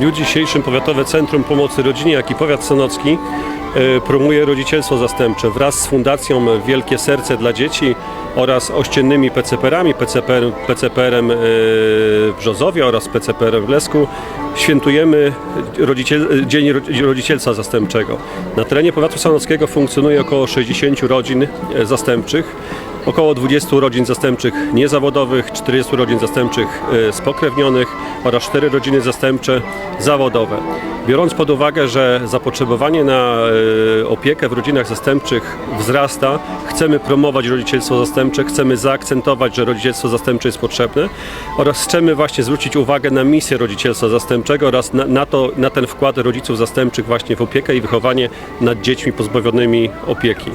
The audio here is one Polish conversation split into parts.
dniu dzisiejszym Powiatowe Centrum Pomocy Rodzinie, jak i Powiat Sanocki e, promuje rodzicielstwo zastępcze wraz z Fundacją Wielkie Serce dla Dzieci oraz ościennymi PCPR-ami, PCPR, PCPR-em e, w Brzozowie oraz PCPR-em w Lesku. Świętujemy rodziciel, Dzień Ro- Rodzicielstwa Zastępczego. Na terenie Powiatu Sanockiego funkcjonuje około 60 rodzin e, zastępczych. Około 20 rodzin zastępczych niezawodowych, 40 rodzin zastępczych e, spokrewnionych oraz 4 rodziny zastępcze zawodowe. Biorąc pod uwagę, że zapotrzebowanie na e, opiekę w rodzinach zastępczych wzrasta, chcemy promować rodzicielstwo zastępcze, chcemy zaakcentować, że rodzicielstwo zastępcze jest potrzebne oraz chcemy właśnie zwrócić uwagę na misję rodzicielstwa zastępczego oraz na, na, to, na ten wkład rodziców zastępczych właśnie w opiekę i wychowanie nad dziećmi pozbawionymi opieki.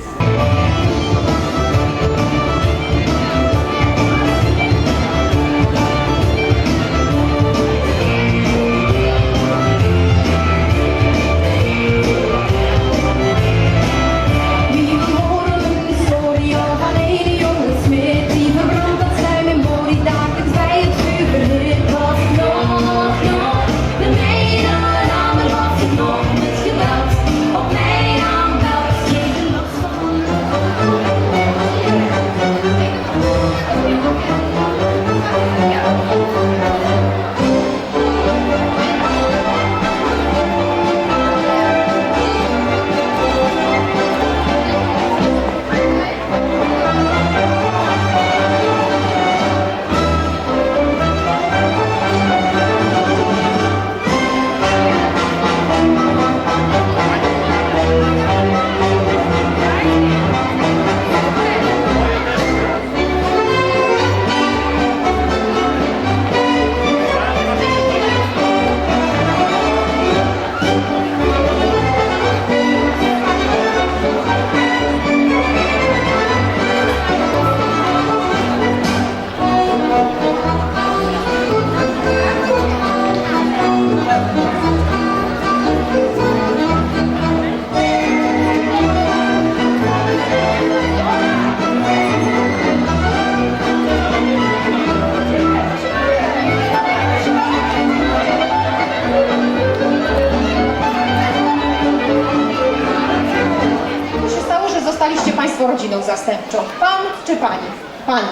Zastępczą? Pan czy Pani? Pani.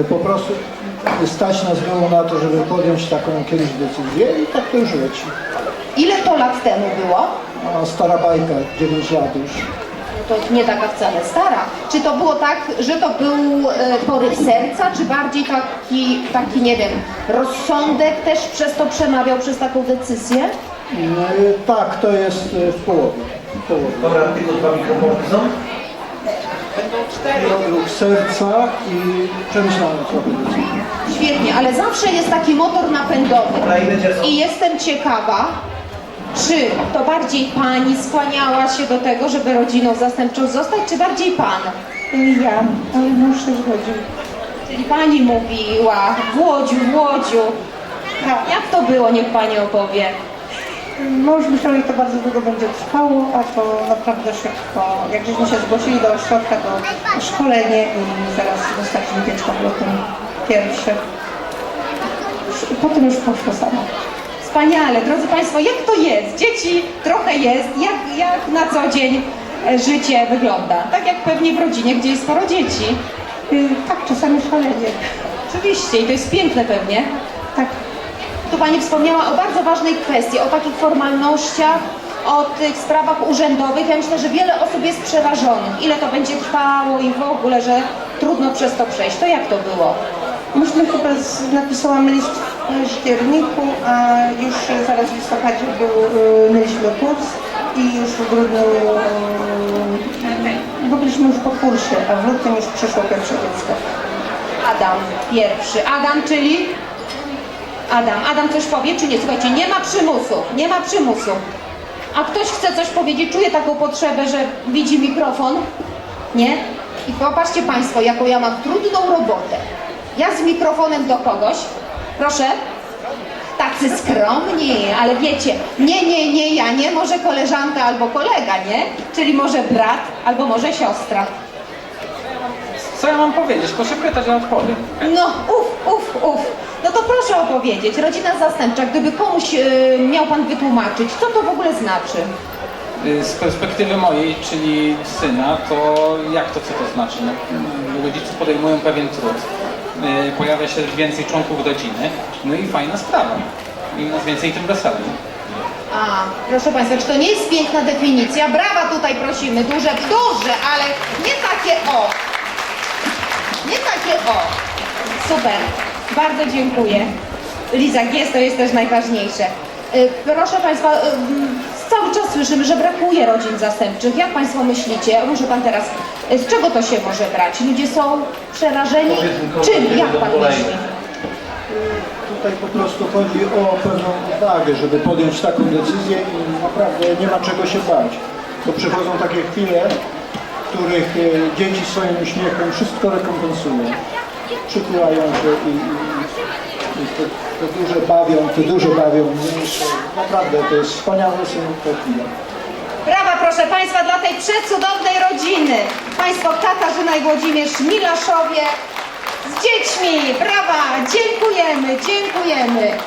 E, Po prostu stać nas było na to, żeby podjąć taką kiedyś decyzję i tak to już leci. Ile to lat temu było? A stara bajka, 9 lat już. To nie taka wcale stara. Czy to było tak, że to był e, poryw serca, czy bardziej taki, taki, nie wiem, rozsądek też przez to przemawiał, przez taką decyzję? E, Tak, to jest e, w połowie. W połowie. Dobra, tylko dwa mikrofony są. Ruch serca i przemyślane decyzji. Świetnie, ale zawsze jest taki motor napędowy. I jestem ciekawa, czy to bardziej pani skłaniała się do tego, żeby rodziną zastępczą zostać, czy bardziej pan? Ja, ale mąż się zgodził. Czyli pani mówiła, Włodziu, Włodziu. Tak. Jak to było, niech pani opowie. Mąż myślał, że to bardzo długo będzie trwało, a to naprawdę szybko. Jak żeśmy się zgłosili do ośrodka, to szkolenie i zaraz dostaliśmy dziecko w lutym pierwsze. I potem już poszło samo. Wspaniale, drodzy Państwo, jak to jest? Dzieci trochę jest, jak, jak na co dzień życie wygląda? Tak jak pewnie w rodzinie, gdzie jest sporo dzieci. Y, tak, czasami szalenie. Oczywiście, i to jest piękne pewnie. Tak, Tu Pani wspomniała o bardzo ważnej kwestii, o takich formalnościach, o tych sprawach urzędowych. Ja myślę, że wiele osób jest przerażonych. Ile to będzie trwało i w ogóle, że trudno przez to przejść. To jak to było? myśmy chyba z, napisałam list w październiku, a już zaraz w listopadzie był, y, mieliśmy kurs i już w grudniu y, bo byliśmy już po kursie, a w lutym już przyszło pierwsze dziecko. Adam pierwszy. Adam, czyli? Adam. Adam coś powie, czy nie? Słuchajcie, nie ma przymusu. Nie ma przymusu. A ktoś chce coś powiedzieć, czuje taką potrzebę, że widzi mikrofon? Nie? I popatrzcie Państwo, jaką ja mam trudną robotę. Ja z mikrofonem do kogoś. Proszę. Tacy skromni, ale wiecie, nie, nie, nie, ja nie, może koleżanka albo kolega, nie? Czyli może brat albo może siostra. Co ja mam powiedzieć? Proszę pytać, ja odpowiem. No, uf, uf, uf. No to proszę opowiedzieć, rodzina zastępcza, gdyby komuś y, miał Pan wytłumaczyć, co to w ogóle znaczy? Y, Z perspektywy mojej, czyli syna, to jak to, co to znaczy? No, mm, rodzice podejmują pewien trud. Y, Pojawia się więcej członków rodziny, no i fajna sprawa. Im nas więcej, tym weselej. A, proszę Państwa, czy to nie jest piękna definicja? Brawa tutaj prosimy, duże, duże, ale nie takie o. Nie takie o. Super, bardzo dziękuję. Liza jest, to jest też najważniejsze. Y, Proszę Państwa, y, mm, cały czas słyszymy, że brakuje rodzin zastępczych. Jak Państwo myślicie? Może Pan teraz, y, z czego to się może brać? Ludzie są przerażeni? Czym? Jak Pan myśli? Tutaj po prostu chodzi o pewną odwagę, żeby podjąć taką decyzję i naprawdę nie ma czego się bać. To przychodzą takie chwile, których e, dzieci swoim uśmiechem wszystko rekompensują. Przytulają się i, i, i te, te duże bawią, te duże bawią. Naprawdę to jest wspaniałe są chwile. Brawa, proszę Państwa, dla tej przecudownej rodziny. Państwo Katarzyna i Włodzimierz Milaszowie z dziećmi. Brawa, dziękujemy, dziękujemy.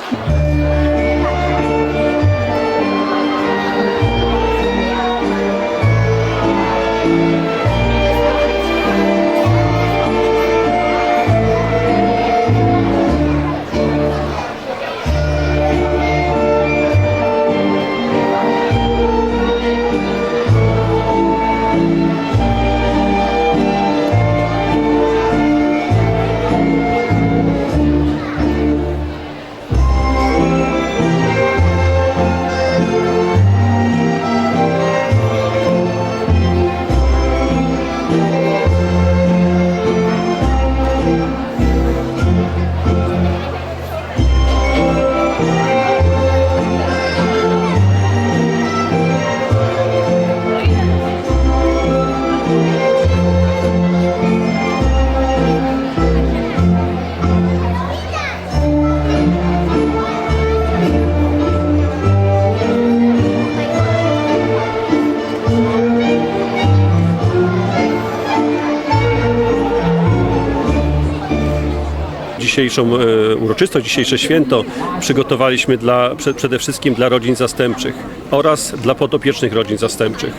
Dzisiejszą e, uroczystość, dzisiejsze święto przygotowaliśmy dla, prze, przede wszystkim dla rodzin zastępczych oraz dla podopiecznych rodzin zastępczych.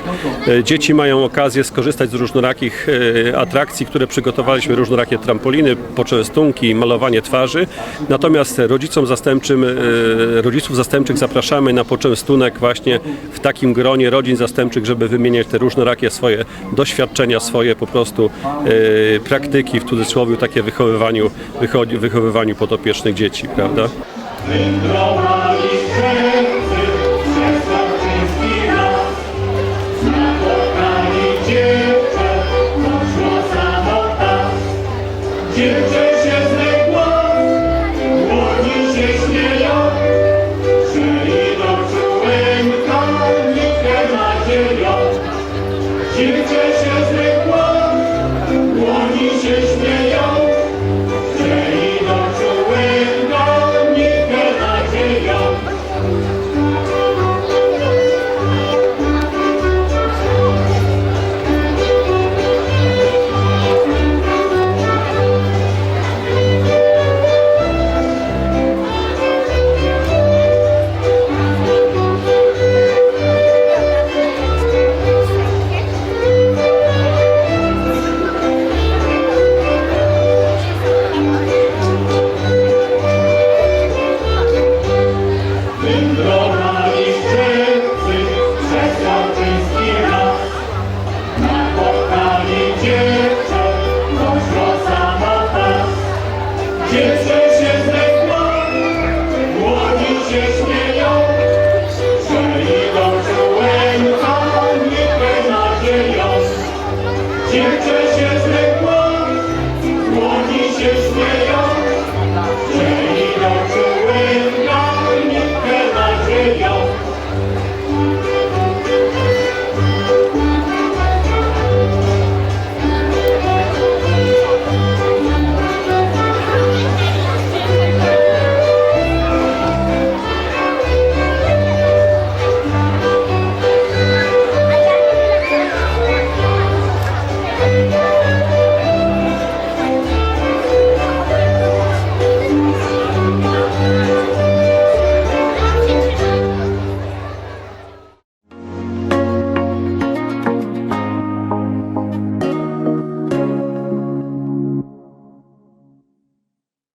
E, Dzieci mają okazję skorzystać z różnorakich e, atrakcji, które przygotowaliśmy, różnorakie trampoliny, poczęstunki, malowanie twarzy. Natomiast rodzicom zastępczym, rodziców zastępczych zapraszamy na poczęstunek właśnie w takim gronie rodzin zastępczych, żeby wymieniać te różnorakie swoje doświadczenia, swoje po prostu praktyki w cudzysłowie, takie wychowywaniu, wycho- wychowywaniu podopiecznych dzieci, prawda?